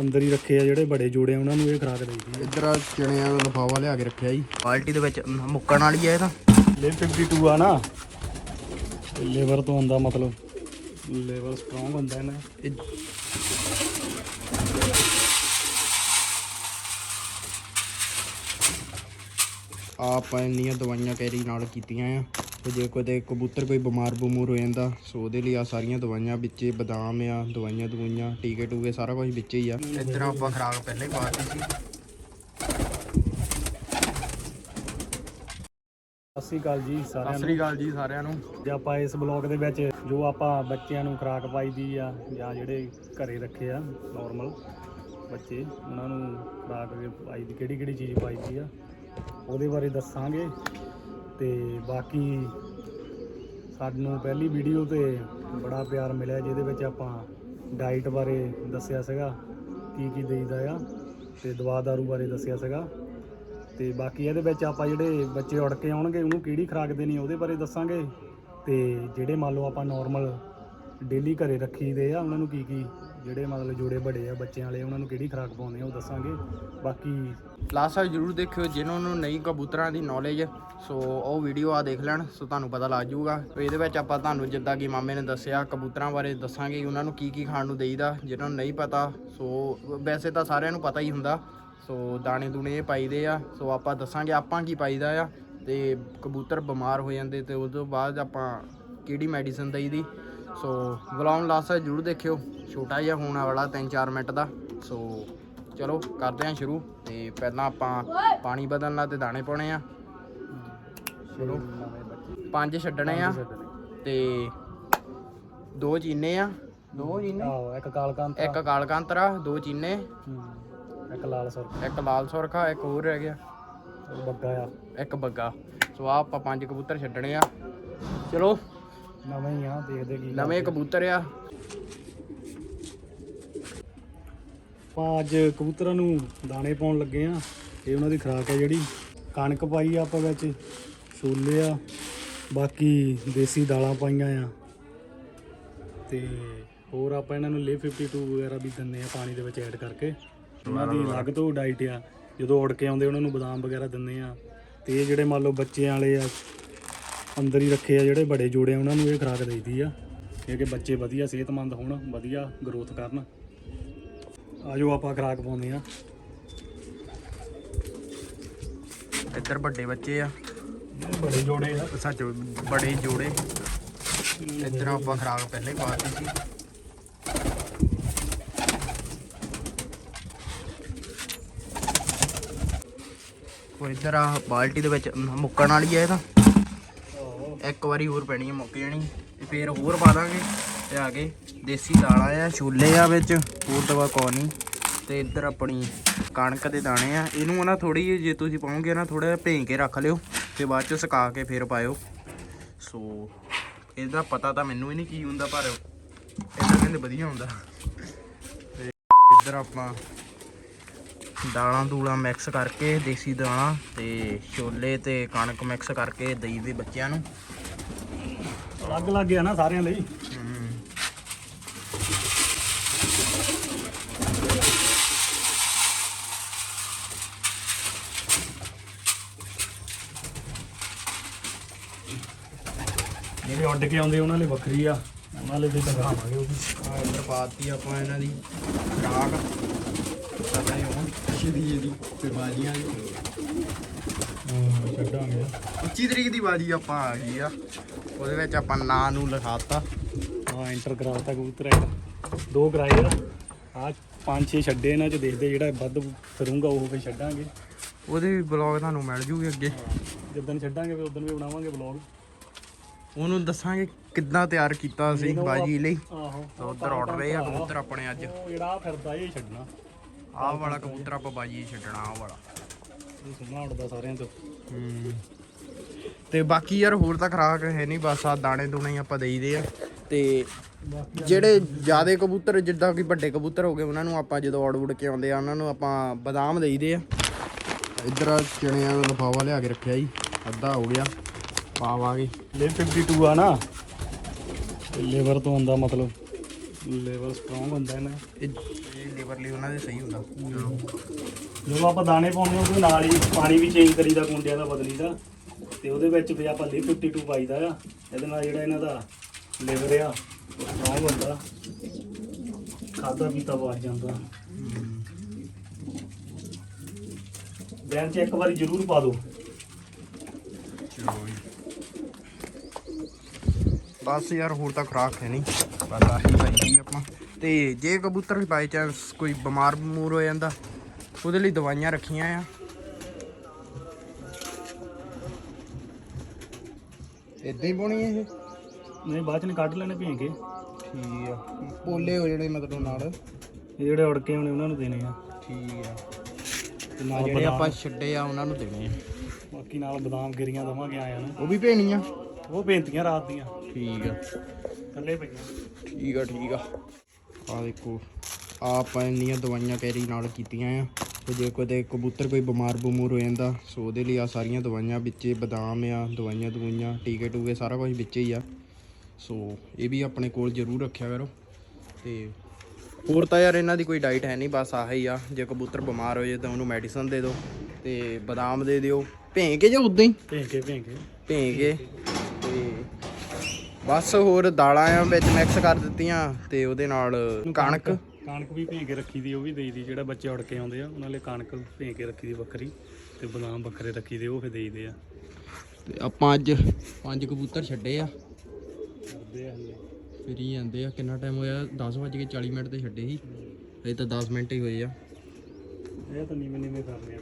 ਅੰਦਰ ਹੀ ਰੱਖੇ ਆ ਜਿਹੜੇ ਬੜੇ ਜੋੜੇ ਆ ਉਹਨਾਂ ਨੂੰ ਇਹ ਖਰਾਕ ਦੇਈਦੀ ਇੱਧਰ ਆ ਚਣਿਆਂ ਦਾ ਲਫਾਵਾ ਲਿਆ ਕੇ ਰੱਖਿਆ ਜੀ। ਬਾਲਟੀ ਦੇ ਵਿੱਚ ਮੁੱਕਣ ਵਾਲੀ ਹੈ ਇਹ ਤਾਂ। ਲੇ 52 ਆ ਨਾ। ਲੇਵਰ ਤੋਂ ਆਉਂਦਾ ਮਤਲਬ ਲੇਵਰ ਸਟਰੋਂਗ ਹੁੰਦਾ ਇਹਨਾਂ ਇਹ ਆਪਾਂ ਇੰਨੀਆਂ ਦਵਾਈਆਂ ਕੈਰੀ ਨਾਲ ਕੀਤੀਆਂ ਆ। ਤੇ ਜੇ ਕੋਈ ਕਬੂਤਰ ਕੋਈ ਬਿਮਾਰ ਬਮੂਰ ਹੋ ਜਾਂਦਾ ਸੋ ਉਹਦੇ ਲਈ ਆ ਸਾਰੀਆਂ ਦਵਾਈਆਂ ਵਿੱਚੇ ਬਦਾਮ ਆ ਦਵਾਈਆਂ ਦਵਾਈਆਂ ਟੀਕੇ ਟੂਕੇ ਸਾਰਾ ਕੁਝ ਵਿੱਚ ਹੀ ਆ। ਇੱਧਰ ਆਪਾਂ ਖਰਾਕ ਪਹਿਲੇ ਪਾਤੀ ਸੀ। ਸਤਿ ਸ਼੍ਰੀ ਅਕਾਲ ਜੀ ਸਾਰਿਆਂ ਸਤਿ ਨੂੰ। ਸ੍ਰੀ ਅਕਾਲ ਜੀ ਸਾਰਿਆਂ ਨੂੰ। ਜੇ ਆਪਾਂ ਇਸ ਬਲੌਗ ਦੇ ਵਿੱਚ ਜੋ ਆਪਾਂ ਬੱਚਿਆਂ ਨੂੰ ਖੁਰਾਕ ਪਾਈਦੀ ਆ ਜਾਂ ਜਿਹੜੇ ਘਰੇ ਰੱਖੇ ਆ ਨਾਰਮਲ ਬੱਚੇ ਉਹਨਾਂ ਨੂੰ ਖੁਰਾਕ ਪਾਈ ਦੀ ਕਿਹੜੀ ਕਿਹੜੀ ਚੀਜ਼ ਪਾਈਦੀ ਆ ਉਹਦੇ ਬਾਰੇ ਦੱਸਾਂਗੇ। ਤੇ ਬਾਕੀ ਸਾਨੂੰ ਪਹਿਲੀ ਵੀਡੀਓ ਤੇ ਬੜਾ ਪਿਆਰ ਮਿਲਿਆ, ਜਿਹਦੇ ਵਿੱਚ ਆਪਾਂ ਡਾਈਟ ਬਾਰੇ ਦੱਸਿਆ ਸੀਗਾ, ਕੀ ਕੀ ਦੇਈਦਾ ਆ, ਤੇ ਦਵਾ ਦਾਰੂ ਬਾਰੇ ਦੱਸਿਆ ਸੀਗਾ। ਤੇ ਬਾਕੀ ਇਹਦੇ ਵਿੱਚ ਆਪਾਂ ਜਿਹੜੇ ਬੱਚੇ ਉੜ ਕੇ ਆਉਣਗੇ, ਉਹਨੂੰ ਕਿਹੜੀ ਖੁਰਾਕ ਦੇਣੀ ਉਹਦੇ ਬਾਰੇ ਦੱਸਾਂਗੇ। ਤੇ ਜਿਹੜੇ ਮੰਨ ਲਓ ਆਪਾਂ ਨਾਰਮਲ ਡੇਲੀ ਘਰੇ ਰੱਖੀਦੇ ਆ, ਉਹਨਾਂ ਨੂੰ ਕੀ ਕੀ ਜਿਹੜੇ ਮਤਲਬ ਜੋੜੇ ਬੜੇ ਆ ਬੱਚਿਆਂ ਵਾਲੇ, ਉਹਨਾਂ ਨੂੰ ਕਿਹੜੀ ਖੁਰਾਕ ਪਾਉਂਦੇ ਆ, ਉਹ ਦੱਸਾਂਗੇ। ਬਾਕੀ ਲਾਸਟ ਤੱਕ ਜਰੂਰ ਦੇਖਿਓ ਜਿਨ੍ਹਾਂ ਨੂੰ ਨਹੀਂ ਕਬੂਤਰਾਂ ਦੀ ਨੌਲੇਜ ਸੋ ਉਹ ਵੀਡੀਓ ਆ ਦੇਖ ਲੈਣ, ਸੋ ਤੁਹਾਨੂੰ ਪਤਾ ਲੱਗ ਜਾਊਗਾ। ਇਹਦੇ ਵਿੱਚ ਆਪਾਂ ਤੁਹਾਨੂੰ ਜਿੱਦਾਂ ਕਿ ਮਾਮੇ ਨੇ ਦੱਸਿਆ, ਕਬੂਤਰਾਂ ਬਾਰੇ ਦੱਸਾਂਗੇ ਉਹਨਾਂ ਨੂੰ ਕੀ ਕੀ ਖਾਣ ਨੂੰ ਦੇਈਦਾ ਜਿਨ੍ਹਾਂ ਨੂੰ ਨਹੀਂ ਪਤਾ। ਸੋ ਵੈਸੇ ਤਾਂ ਸਾਰਿਆਂ ਨੂੰ ਪਤਾ ਹੀ ਹੁੰਦਾ, ਸੋ ਦਾਣੇ ਦੂਣੇ ਇਹ ਪਾਈਦੇ ਆ, ਸੋ ਆਪਾਂ ਦੱਸਾਂਗੇ ਆਪਾਂ ਕੀ ਪਾਈਦਾ ਆ। ਤੇ ਕਬੂਤਰ ਬਿਮਾਰ ਹੋ ਜਾਂਦੇ ਤੇ ਉਸ ਤੋਂ ਬਾਅਦ ਆਪਾਂ ਕਿਹੜੀ ਮੈਡੀਸਨ ਦੇਈਦੀ ਸੋ ਵਲੌਗ ਲਾਸਟ ਤੱਕ ਜਰੂਰ ਦੇਖਿਓ। ਛੋਟਾ ਜਿਹਾ ਹੋਣ ਵਾਲਾ 3-4 ਮਿੰਟ ਦਾ। ਸੋ ਚਲੋ ਕਰਦੇ ਹਾਂ ਸ਼ੁਰੂ। ਤੇ ਪਹਿਲਾਂ ਆਪਾਂ ਪਾਣੀ ਬਦਲਣਾ ਤੇ ਦਾਣੇ ਪਾਉਣੇ ਆ। ਚਲੋ ਪੰਜ ਛੱਡਣੇ ਆ। ਤੇ ਦੋ ਚੀਨੇ ਆ। ਦੋ ਚੀਨੇ? ਆਹੋ ਇੱਕ ਕਾਲਕੰਤ ਇੱਕ ਕਾਲਕਾਂਤਰਾ ਦੋ ਚੀਨੇ। ਇੱਕ ਲਾਲ ਸੁਰ ਇੱਕ ਲਾਲ ਸੁਰਖਾ ਇੱਕ ਹੋਰ ਰਹਿ ਗਿਆ। ਬੱਗਾ ਆ। ਇੱਕ ਬੱਗਾ। ਸੋ ਆਹ ਆਪਾਂ ਪੰਜ ਕਬੂਤਰ ਛੱਡਣੇ ਆ। ਚਲੋ ਨਵੇਂ ਹੀ ਆ ਦੇਖਦੇ ਕੀ ਨਵੇਂ ਕਬੂਤਰ ਆ। ਆਪਾਂ ਅੱਜ ਕਬੂਤਰਾਂ ਨੂੰ ਦਾਣੇ ਪਾਉਣ ਲੱਗੇ ਆ ਇਹ ਉਹਨਾਂ ਦੀ ਖੁਰਾਕ ਹੈ ਜਿਹੜੀ। ਕਣਕ ਪਾਈ ਆ ਆਪਾਂ ਵਿੱਚ ਛੋਲੇ ਆ ਬਾਕੀ ਦੇਸੀ ਦਾਲਾਂ ਪਾਈਆਂ ਆ। ਤੇ ਹੋਰ ਆਪਾਂ ਇਹਨਾਂ ਨੂੰ ਲੇ 52 ਵਗੈਰਾ ਵੀ ਦਿੰਦੇ ਆ ਪਾਣੀ ਦੇ ਵਿੱਚ ਐਡ ਕਰਕੇ। ਉਹਨਾਂ ਦੀ ਅਲੱਗ ਤੋਂ ਡਾਈਟ ਆ। ਜਦੋਂ ਉੜ ਕੇ ਆਉਂਦੇ ਉਹਨਾਂ ਨੂੰ ਬਦਾਮ ਵਗੈਰਾ ਦਿੰਦੇ ਆ। ਤੇ ਇਹ ਜਿਹੜੇ ਮੰਨ ਲਓ ਬੱਚਿਆਂ ਵਾਲੇ ਆ ਅੰਦਰ ਹੀ ਰੱਖੇ ਆ ਜਿਹੜੇ ਬੜੇ ਜੋੜੇ ਆ ਉਹਨਾਂ ਨੂੰ ਇਹ ਖੁਰਾਕ ਦੇਈਦੀ ਆ। ਕਿ ਬੱਚੇ ਵਧੀਆ ਸਿਹਤਮੰਦ ਹੋਣ ਵਧੀਆ ਗਰੋਥ ਕਰਨ। ਆਜੋ ਆਪਾਂ ਖਰਾਕ ਪਾਉਂਦੇ ਆ। ਇੱਧਰ ਵੱਡੇ ਬੱਚੇ ਆ। ਬੜੇ ਜੋੜੇ ਆ। ਸੱਚ ਬੜੇ ਜੋੜੇ। ਇੱਧਰ ਆਪਾਂ ਖਰਾਕ ਪਹਿਲੇ ਹੀ ਪਾਤੀ ਸੀ। ਉਹ ਇੱਧਰ ਆ ਬਾਲਟੀ ਦੇ ਵਿੱਚ ਮੁੱਕਣ ਵਾਲੀ ਹੈ ਇਹ ਤਾਂ। ਇੱਕ ਵਾਰੀ ਹੋਰ ਪੈਣੀ ਹੈ ਮੁੱਕ ਜਾਣੀ। ਤੇ ਫੇਰ ਹੋਰ ਪਾ ਦਾਂਗੇ। ਤੇ ਆ ਕੇ ਦੇਸੀ ਦਾਲਾਂ ਆ, ਛੋਲੇ ਆ ਵਿੱਚ, ਹੋਰ ਦਵਾ ਕੋ ਨਹੀਂ ਤੇ ਇੱਧਰ ਆਪਣੀ ਕਣਕ ਦੇ ਦਾਣੇ ਆ। ਇਹਨੂੰ ਨਾ ਥੋੜੀ ਜੇ ਤੁਸੀਂ ਪਾਉਂਗੇ ਨਾ ਥੋੜਾ ਜਿਹਾ ਭੇਂ ਕੇ ਰੱਖ ਲਿਓ ਤੇ ਬਾਅਦ ਚ ਸੁਕਾ ਕੇ ਫੇਰ ਪਾਇਓ। ਸੋ, ਇਹਦਾ ਪਤਾ ਤਾਂ ਮੈਨੂੰ ਹੀ ਨਹੀਂ ਕੀ ਹੁੰਦਾ, ਪਰ ਇਹਦਾ ਕਹਿੰਦੇ ਵਧੀਆ ਹੁੰਦਾ। ਤੇ ਇੱਧਰ ਆਪਾਂ ਦਾਲਾਂ ਦੂਲਾਂ ਮਿਕਸ ਕਰਕੇ, ਦੇਸੀ ਦਾਲਾਂ ਤੇ ਛੋਲੇ ਤੇ ਕਣਕ ਮਿਕਸ ਕਰਕੇ ਦਈ ਦੇ ਬੱਚਿਆਂ ਨੂੰ। ਅਲੱਗ ਅਲੱਗ ਆ ਨਾ ਸਾਰਿਆਂ ਲਈ। ਜਿਹੜੇ ਉੱਡ ਕੇ ਆਉਂਦੇ ਉਹਨਾਂ ਲਈ ਵੱਖਰੀ ਆ। ਉਹਨਾਂ ਲਈ ਵੀ ਦਿਖਾਵਾਂਗੇ ਉਹ ਵੀ। ਆ ਇੱਧਰ ਪਾਤੀ ਆਪਾਂ ਇਹਨਾਂ ਦੀ। ਖਰਾਕ ਪਤਾ ਨਹੀਂ ਹੁਣ ਸ਼ਦੀ ਇਹਦੀ ਤੇ ਬਾਜੀਆਂ ਛੱਡਾਂਗੇ 25 ਤਰੀਕ ਦੀ ਬਾਜੀ ਆਪਾਂ ਆ ਗਈ ਆ। ਉਹਦੇ ਵਿੱਚ ਆਪਾਂ ਨਾਂ ਨੂੰ ਲਿਖਾਤਾ। ਹਾਂ ਐਂਟਰ ਕਰਾਤਾ ਕਬੂਤਰ ਐਂਟਰ ਦੋ ਕਰਾਏ ਆ ਆ ਪੰਜ ਛੇ ਛੱਡੇ ਇਹਨਾਂ ਚ ਦੇਖਦੇ ਜਿਹੜਾ ਵੱਧ ਫਿਰੂੰਗਾ ਉਹ ਫੇ ਛੱਡਾਂਗੇ। ਉਹਦੇ ਵੀ ਬਲੌਗ ਤੁਹਾਨੂੰ ਮਿਲ ਜੂਗੇ ਅੱਗੇ। ਜਿੱਦਣ ਛੱਡਾਂਗੇ ਫਿਰ ਉਦੋਂ ਵੀ ਬਣਾਵਾਂਗੇ ਵਲੌਗ ਉਹਨੂੰ ਦੱਸਾਂਗੇ ਕਿੱਦਾਂ ਤਿਆਰ ਕੀਤਾ ਸੀ ਬਾਜੀ ਲਈ। ਆਹੋ ਉਧਰ ਉੱਡ ਰਹੇ ਆ ਕਬੂਤਰ ਆਪਣੇ ਅੱਜ। ਜਿਹੜਾ ਫਿਰਦਾ ਇਹ ਛੱਡਣਾ। ਆਹ ਵਾਲਾ ਕਬੂਤਰ ਆਪਾਂ ਬਾਜੀ ਛੱਡਣਾ ਆਹ ਵਾਲਾ। ਉੱਡਦਾ ਸਾਰਿਆਂ ਤੋਂ। ਤੇ ਬਾਕੀ ਯਾਰ ਹੋਰ ਤਾਂ ਖਰਾਕ ਹੈ ਨਹੀਂ ਬਸ ਆ ਦਾਣੇ ਦੂਣੇ ਹੀ ਆਪਾਂ ਦੇਈਦੇ ਆ। ਤੇ ਜਿਹੜੇ ਜਿਆਦੇ ਕਬੂਤਰ ਜਿੱਦਾਂ ਕਿ ਵੱਡੇ ਕਬੂਤਰ ਹੋ ਗਏ ਉਹਨਾਂ ਨੂੰ ਆਪਾਂ ਜਦੋਂ ਔੜ ਉੜ ਕੇ ਆਉਂਦੇ ਆ ਉਹਨਾਂ ਨੂੰ ਆਪਾਂ ਬਦਾਮ ਦੇਈਦੇ ਆ। ਇੱਧਰ ਚਣਿਆਂ ਦਾ ਲਫਾਵਾ ਲਿਆ ਕੇ ਰੱਖਿਆ ਜੀ ਅੱਧਾ ਹੋ ਗਿਆ ਪਾਵਾਂਗੇ। ਲੇ 52 ਆ ਨਾ। ਲੇਵਰ ਤੋਂ ਆਉਂਦਾ ਮਤਲਬ ਲੇਵਰ ਸਟਰੋਂਗ ਹੁੰਦਾ ਇਹਨਾਂ ਲੇਬਰ ਲਈ ਉਹਨਾਂ ਦੇ ਸਹੀ ਹੁੰਦਾ। ਜਦੋਂ ਆਪਾਂ ਦਾਣੇ ਪਾਉਂਦੇ ਹਾਂ ਉਹਦੇ ਨਾਲ ਹੀ ਪਾਣੀ ਵੀ ਚੇਂਜ ਕਰੀਦਾ ਕੁੰਡਿਆਂ ਦਾ ਬਦਲੀ ਦਾ ਤੇ ਉਹਦੇ ਵਿੱਚ ਫਿਰ ਆਪਾਂ ਲੀ 52 ਪਾਈਦਾ ਆ। ਇਹਦੇ ਨਾਲ ਜਿਹੜਾ ਇਹਨਾਂ ਦਾ ਲਿਵਰ ਆ ਉਹ ਸਟਰੋਂਗ ਹੁੰਦਾ। ਖਾਦਾ ਪੀਤਾ ਵੱਧ ਜਾਂਦਾ। ਚ ਇੱਕ ਵਾਰੀ ਜ਼ਰੂਰ ਪਾ ਦਿਓ। ਬਸ ਯਾਰ ਹੋਰ ਤਾਂ ਖੁਰਾਕ ਹੈ ਨਹੀਂ। ਬਸ ਆਹੀ ਪਾਈ ਆਪਾਂ। ਤੇ ਜੇ ਕਬੂਤਰ ਬਾਈ ਚਾਂਸ ਕੋਈ ਬਿਮਾਰ ਬਮੂਰ ਹੋ ਜਾਂਦਾ ਉਹਦੇ ਲਈ ਦਵਾਈਆਂ ਰੱਖੀਆਂ ਆ। ਇਦਾਂ ਹੀ ਪਾਉਣੀ ਇਹ? ਨਹੀਂ ਬਾਅਦ ਚ ਨੇ ਕੱਢ ਲੈਣੇ ਭੇਂ ਕੇ ਠੀਕ ਆ। ਪੋਲੇ ਹੋ ਜਿਹੜੇ ਮਤਲਬ ਨਾਲ। ਇਹ ਜਿਹੜੇ ਉੜ ਕੇ ਆਉਣੇ ਉਹਨਾਂ ਨੂੰ ਦੇਣੇ ਆ। ਠੀਕ ਆ। ਤੇ ਨਾਲ ਜਿਹੜੇ ਆਪਾਂ ਛੱਡੇ ਆ ਉਹਨਾਂ ਨੂੰ ਦੇਣੇ ਆ। ਬਾਕੀ ਨਾਲ ਬਦਾਮ ਗਿਰੀਆਂ ਦਵਾਂਗੇ ਆਇਆ ਨੂੰ। ਉਹ ਵੀ ਭੇਣੀਆਂ? ਉਹ ਬੇਨਤੀਆਂ ਰਾਤ ਦੀਆਂ। ਠੀਕ ਆ। ਥੱਲੇ ਪਈਆਂ। ਠੀਕ ਆ ਠੀਕ ਆ। ਆ ਦੇਖੋ ਆ ਆਪਾਂ ਇੰਨੀਆਂ ਦਵਾਈਆਂ ਕੈਰੀ ਨਾਲ ਕੀਤੀਆਂ ਆ। ਤੇ ਜੇ ਕੋਈ ਕਬੂਤਰ ਕੋਈ ਬਿਮਾਰ ਬਮੂਰ ਹੋ ਜਾਂਦਾ ਸੋ ਉਹਦੇ ਲਈ ਆ ਸਾਰੀਆਂ ਦਵਾਈਆਂ ਵਿੱਚੇ ਬਦਾਮ ਆ ਦਵਾਈਆਂ ਦਵਾਈਆਂ ਟੀਕੇ ਟੂਕੇ ਸਾਰਾ ਕੁਝ ਵਿੱਚੇ ਹੀ ਆ। ਸੋ ਇਹ ਵੀ ਆਪਣੇ ਕੋਲ ਜ਼ਰੂਰ ਰੱਖਿਆ ਕਰੋ। ਤੇ ਹੋਰ ਤਾਂ ਯਾਰ ਇਹਨਾਂ ਦੀ ਕੋਈ ਡਾਈਟ ਹੈ ਨਹੀਂ ਬਸ ਆਹ ਹੀ ਆ। ਜੇ ਕਬੂਤਰ ਬਿਮਾਰ ਹੋ ਜੇ ਤਾਂ ਉਹਨੂੰ ਮੈਡੀਸਨ ਦੇ ਦਿਓ ਤੇ ਬਦਾਮ ਦੇ ਦਿਓ। ਭੇਂ ਕੇ ਜਾਂ ਉਦਾਂ ਹੀ? ਭੇਂ ਕੇ ਭੇਂ ਕੇ ਭੇਂ ਕੇ ਤੇ ਬਸ ਹੋਰ ਦਾਲਾਂ ਆ ਵਿੱਚ ਮਿਕਸ ਕਰ ਦਿੱਤੀਆਂ ਤੇ ਉਹਦੇ ਨਾਲ ਕਣਕ। ਕਣਕ ਵੀ ਭੇਂ ਕੇ ਰੱਖੀ ਦੀ ਉਹ ਵੀ ਦੇਈਦੀ ਜਿਹੜਾ ਬੱਚੇ ਉੜ ਕੇ ਆਉਂਦੇ ਆ ਉਹਨਾਂ ਲਈ ਕਣਕ ਭੇਂ ਕੇ ਰੱਖੀ ਦੀ ਵੱਖਰੀ ਤੇ ਬਦਾਮ ਵੱਖਰੇ ਰੱਖੀ ਦੇ ਉਹ ਫਿਰ ਦੇਈਦੇ ਆ। ਤੇ ਆਪਾਂ ਅੱਜ ਪੰਜ ਕਬੂਤਰ ਛੱਡੇ ਆ। ਕਰਦੇ ਆ ਹਲੇ। ਫਿਰੀ ਜਾਂਦੇ ਆ। ਕਿੰਨਾ ਟਾਈਮ ਹੋਇਆ? 10:40 ਮਿੰਟ ਤੇ ਛੱਡੇ ਸੀ। ਹਜੇ ਤਾਂ 10 ਮਿੰਟ ਹੀ ਹੋਏ ਆ। ਇਹ ਤਾਂ ਨੀਵੇਂ ਨੀਵੇਂ ਕਰਨੇ ਆ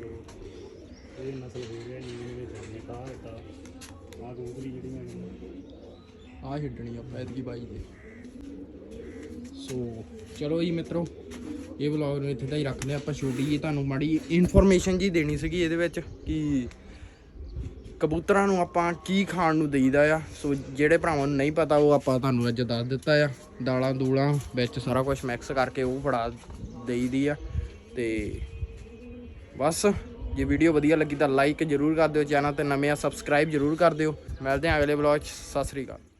ਇਹ ਨਸਲ ਹੋ ਗਿਆ ਨੀਵੇਂ ਨੀਵੇਂ ਕਰਨੇ ਕਾ ਤਾਂ ਆ ਗੋਗਰੀ ਜਿਹੜੀਆਂ ਨੇ। ਆ ਛੱਡਣੀ ਆਪਾਂ ਐਤਕੀ ਬਾਈ ਦੇ। ਸੋ ਚਲੋ ਜੀ ਮਿੱਤਰੋ, ਇਹ ਵਲੌਗ ਨੂੰ ਇੱਥੇ ਤਾਂ ਹੀ ਰੱਖਦੇ ਹਾਂ ਆਪਾਂ, ਛੋਟੀ ਜੀ ਤੁਹਾਨੂੰ ਮਾੜੀ ਇਨਫੋਰਮੇਸ਼ਨ ਜੀ ਦੇਣੀ ਸੀਗੀ ਇਹਦੇ ਵਿੱਚ ਕਿ ਕਬੂਤਰਾਂ ਨੂੰ ਆਪਾਂ ਕੀ ਖਾਣ ਨੂੰ ਦੇਈਦਾ ਆ। ਸੋ ਜਿਹੜੇ ਭਰਾਵਾਂ ਨੂੰ ਨਹੀਂ ਪਤਾ, ਉਹ ਆਪਾਂ ਤੁਹਾਨੂੰ ਅੱਜ ਦੱਸ ਦਿੱਤਾ ਆ। ਦਾਲਾਂ ਦੂਲਾਂ ਵਿੱਚ ਸਾਰਾ ਕੁਝ ਮਿਕਸ ਕਰਕੇ ਉਹ ਫੜਾ ਦੇਈਦੀ ਆ। ਤੇ ਬਸ, ਜੇ ਵੀਡੀਓ ਵਧੀਆ ਲੱਗੀ ਤਾਂ ਲਾਈਕ ਜਰੂਰ ਕਰ ਦਿਓ, ਚੈਨਲ ਤੇ ਨਵੇਂ ਆ ਸਬਸਕ੍ਰਾਈਬ ਜਰੂਰ ਕਰ ਦਿਓ। ਮਿਲਦੇ ਹਾਂ ਅਗਲੇ ਵਲੌਗ 'ਚ। ਸਤਿ ਸ੍ਰੀ ਅਕਾਲ।